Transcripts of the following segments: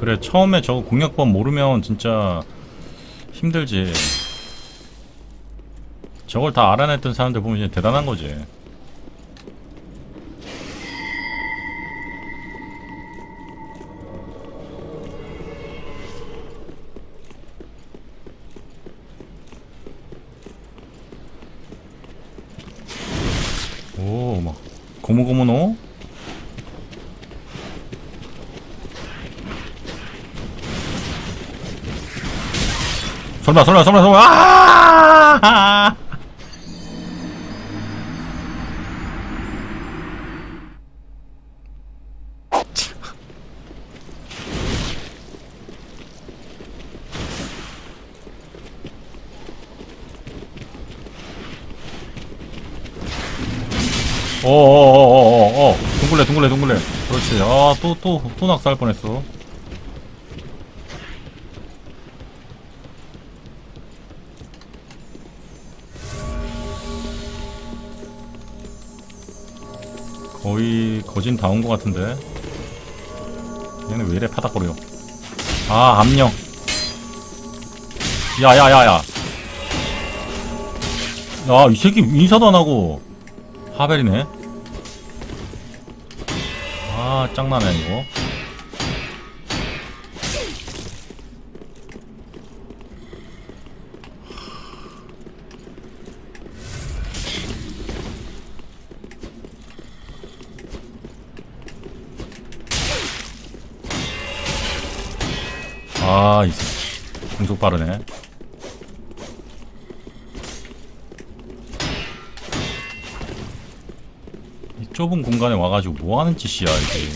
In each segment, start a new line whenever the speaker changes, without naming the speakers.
그래 처음에 저거 공략법 모르면 진짜 힘들지. 저걸 다 알아냈던 사람들 보면 이제 대단한 거지. 오막 고무고무노 설마 설마 설마 설마 아! 어어어어어어. 둥글레 둥글레 둥글레. 그렇지. 아 또 또 또 낙사할 뻔했어 거의 거진 다 온 것 같은데. 얘는 왜 이래 파닥거려? 아 암령 야야야야. 야이 새끼 인사도 안 하고 하벨이네. 아 짱나네 이거 아, 이 새끼. 공속 빠르네. 이 좁은 공간에 와가지고 뭐 하는 짓이야, 이게.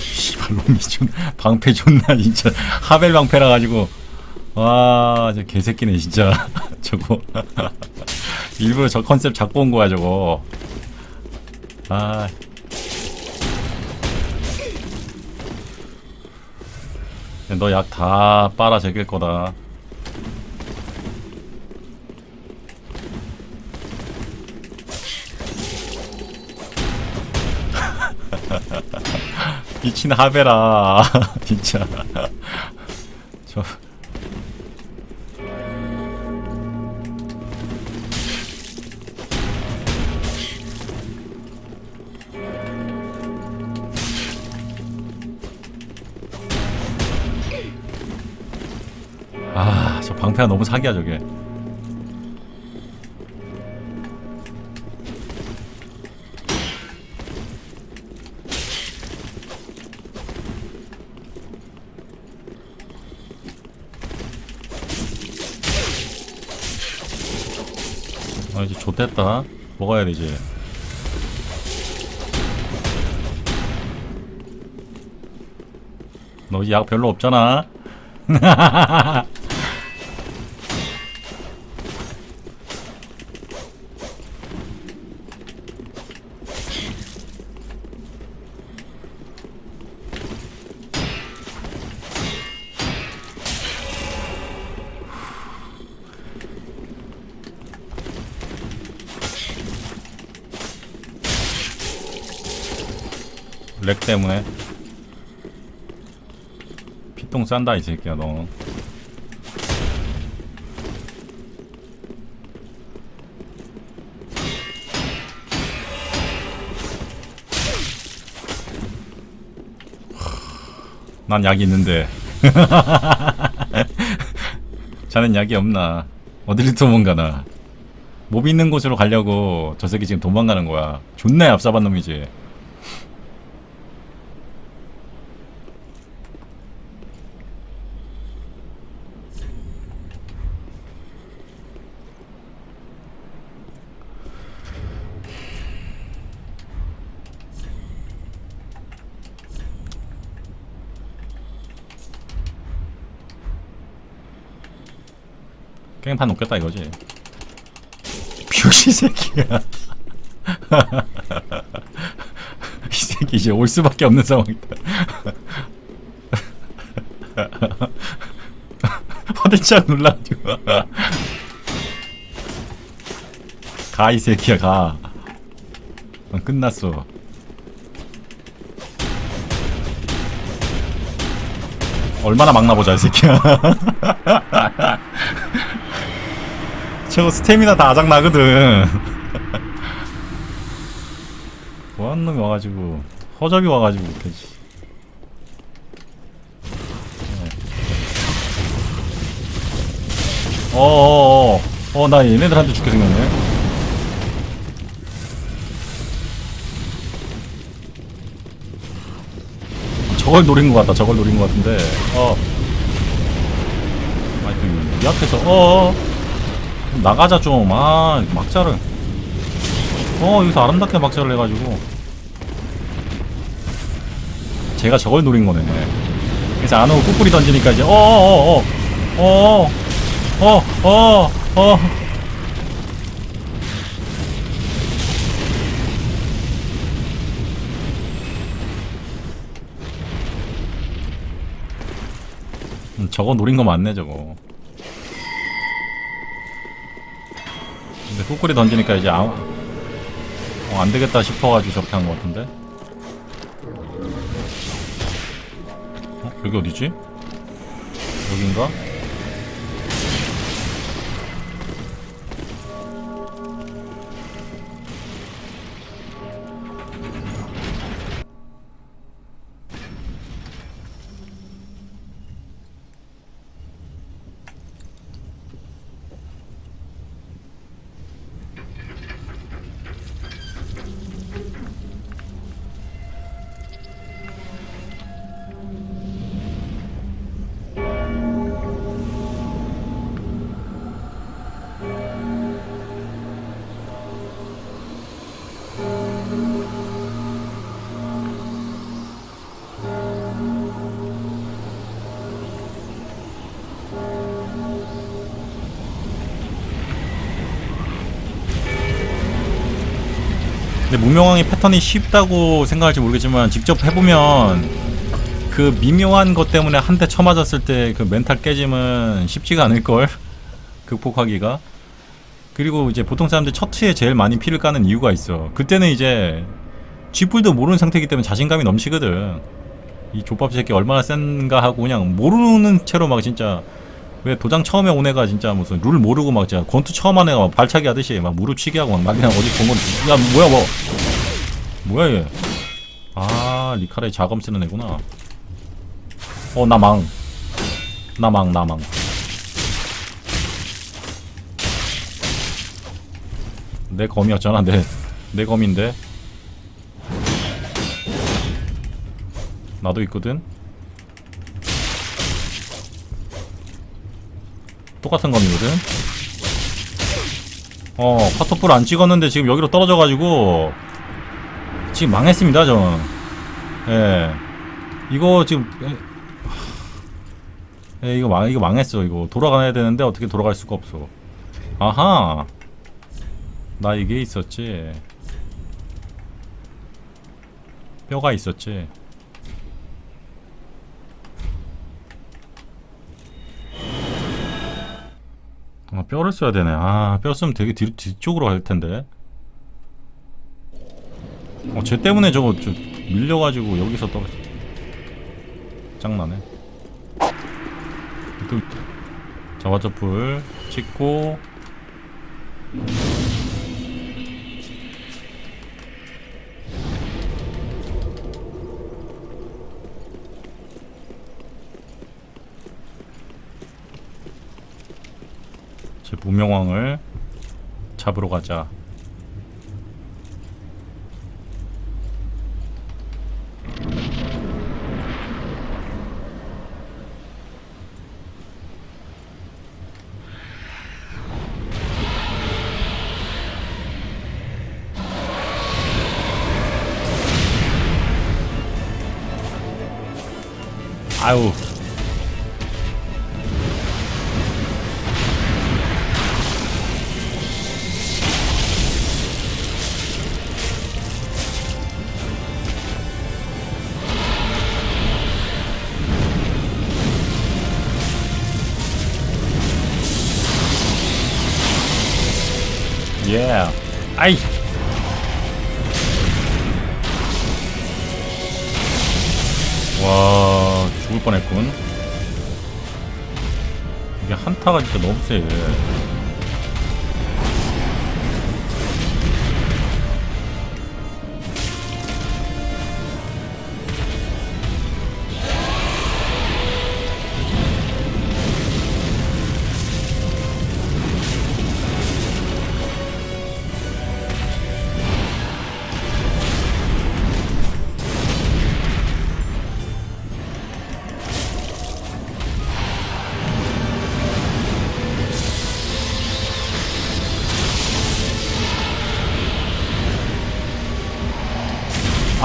씨발, 놈이 좀, 방패 존나, 진짜. 하벨 방패라 가지고. 와, 저 개새끼네, 진짜. 저거. 일부러 저 컨셉 잡고 온 거야 저거. 아. 너 약 다 빨아 제낄 거다. 미친 하베라 진짜. 저 방패가 너무 사기야, 저게. 아, 이제 좆됐다. 먹어야 되지. 너 약 별로 없잖아. 때문에. 피똥 싼다 이 새끼야 너. 난 약이 있는데. 자넨 약이 없나? 어딜 도망가나? 몹 있는 곳으로 가려고 저 새끼 지금 도망가는 거야. 존나 얍삽한 놈이지 게임판 놓겠다 이거지. 병신 새끼야. 이 새끼 이제 올 수밖에 없는 상황이다. 화들짝 놀라가지고. 가 이 새끼야 가. 어, 끝났어. 얼마나 막나 보자 이 새끼야 저거 스태미나 다 아작 나거든. 뭐하는 놈이 와가지고 허접이 와가지고 그러지. 어어어. 어 나 얘네들한테 죽게 생겼네. 저걸 노린 것 같다 저걸 노린 것 같은데. 어. 아니 이 앞에서 어어 나가자 좀 아 막자를. 어 여기서 아름답게 막자를 해가지고. 제가 저걸 노린 거네. 그래서 안 오고 꾹꾹이 던지니까 이제 어어어어 어어 어, 어, 어. 음, 저거 노린 거 맞네, 저거. 근데 꾹꾹이 던지니까 이제 아무, 어, 안 되겠다 싶어가지고 저렇게 한거 같은데? 어? 여기 어디지? 여긴가? 근데 무명왕의 패턴이 쉽다고 생각할지 모르겠지만 직접 해보면 그 미묘한 것 때문에 한 대 쳐맞았을 때 그 멘탈 깨짐은 쉽지가 않을걸. 극복하기가. 그리고 이제 보통 사람들 첫 트에 제일 많이 피를 까는 이유가 있어. 그때는 이제 쥐뿔도 모르는 상태이기 때문에 자신감이 넘치거든. 이 족밥 새끼 얼마나 센가 하고 그냥 모르는 채로 막 진짜 왜 도장 처음에 온 애가 진짜 무슨 룰 모르고 막 진짜 권투 처음 한 애가 막 발차기 하듯이 막 무릎 치기 하고 막, 막 그냥 어디 본건 야 뭐야 뭐. 뭐야 얘. 아 리카라이 자검 쓰는 애구나. 어 나망. 나망 나망. 내 검이었잖아 내, 내 검인데. 나도 있거든 똑같은 검이거든 어 파토풀 안 찍었는데 지금 여기로 떨어져가지고 지금 망했습니다 전 예. 이거 지금 예, 이거 망 이거 망했어. 이거 돌아가야 되는데 어떻게 돌아갈 수가 없어. 아하. 나 이게 있었지. 뼈가 있었지 아, 뼈를 써야 되네. 아, 뼈 쓰면 되게 뒤, 뒤쪽으로 갈 텐데. 어, 쟤 때문에 저거 좀 밀려가지고 여기서 떨어져. 짱나네. 또 자화저풀 찍고 무명왕을 잡으러 가자. 아유 예. 아이. 와 죽을 뻔했군. 이게 한타가 진짜 너무 세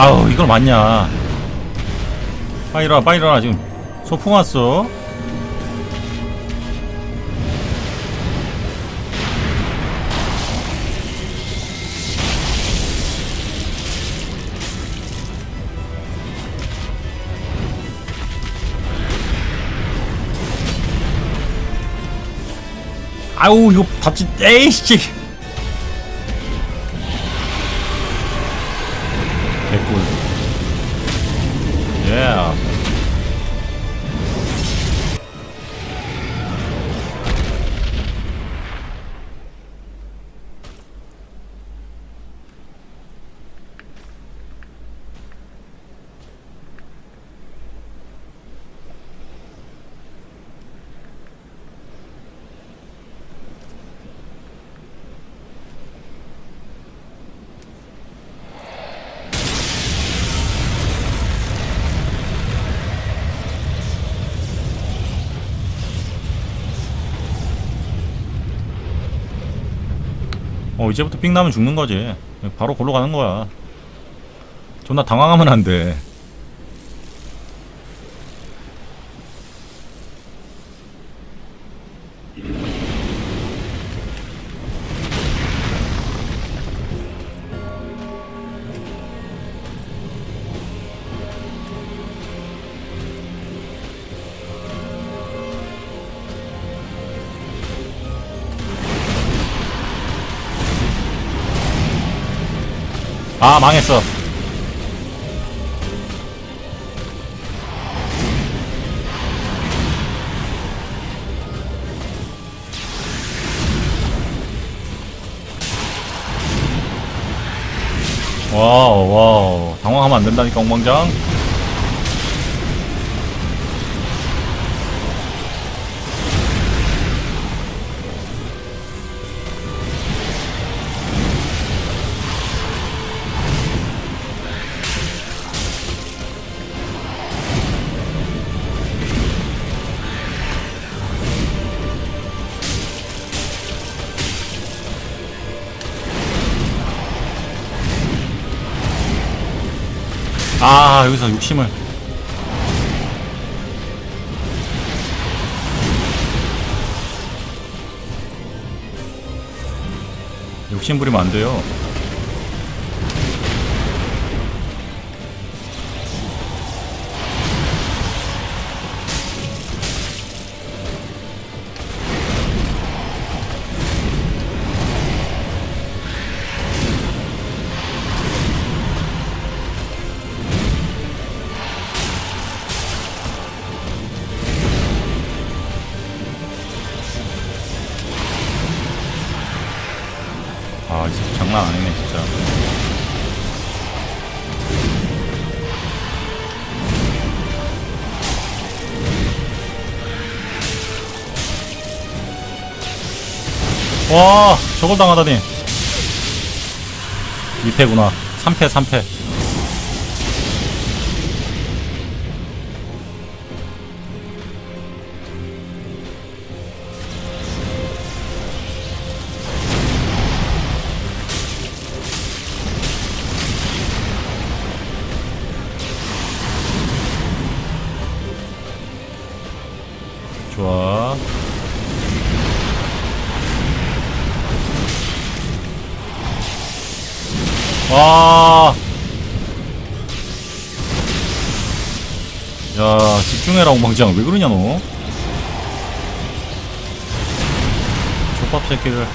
아우 이걸 맞냐? 빨리 일어나 빨리 일어나 지금. 소풍 왔어. 아우 이거 답지 에이씨 어 이제부터 삥 나면 죽는 거지. 바로 골로 가는 거야. 존나 당황하면 안돼 아 망했어. 와우 와우. 당황하면 안 된다니까 엉망장 아 여기서 욕심을. 욕심 부리면 안 돼요 장난 아니네 진짜. 와 저걸 당하다니. 2패구나. 3패 3패 집중해라, 엉망장. 왜 그러냐, 너? 족밥 새끼를.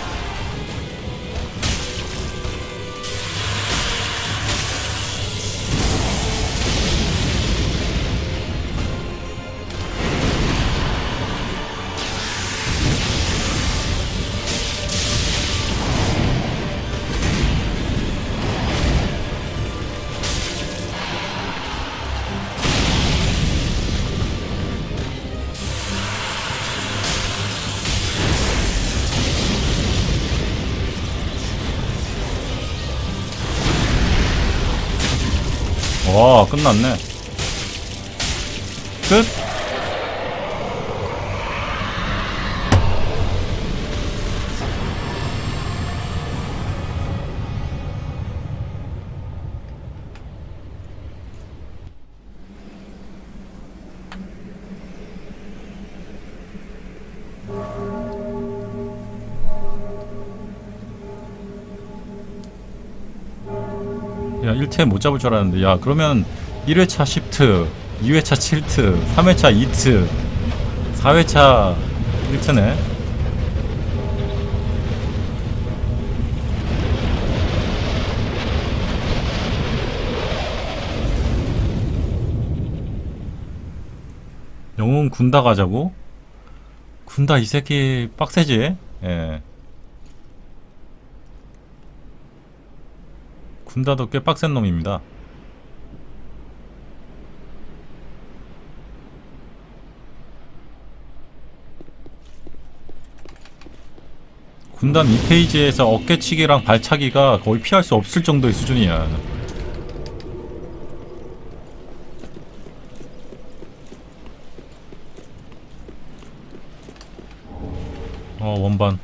와 끝났네 야 1태 못 잡을 줄 알았는데 야 그러면 1회차 10트 2회차 7트 3회차 2트 4회차 1트네 영웅 군다 가자고? 군다 이 새끼 빡세지? 예. 군다도 꽤 빡센 놈입니다. 군단 2페이지에서 어깨치기랑 발차기가 거의 피할 수 없을 정도의 수준이야. 어, 원반.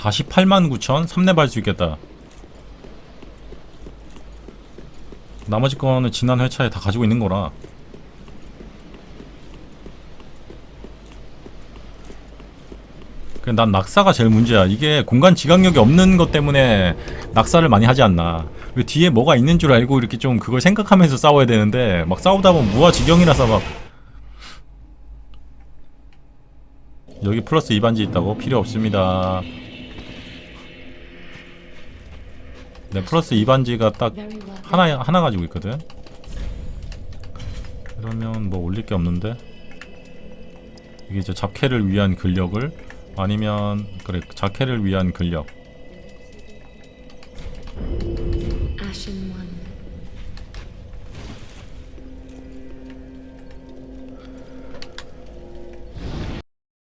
(48만 9천) 3렙 할 수 있겠다. 나머지 거는 지난 회차에 다 가지고 있는 거라. 난 낙사가 제일 문제야. 이게 공간 지각력이 없는 것 때문에 낙사를 많이 하지 않나. 왜 뒤에 뭐가 있는 줄 알고 이렇게 좀 그걸 생각하면서 싸워야 되는데 막 싸우다 보면 무아지경이라서 막. 여기 플러스 2반지 있다고? 필요 없습니다 네, 플러스 2반지가 딱 하나, 하나 가지고 있거든. 그러면 뭐 올릴 게 없는데. 이게 이제 잡캐를 위한 근력을 아니면 그래, 자캐를 위한 근력.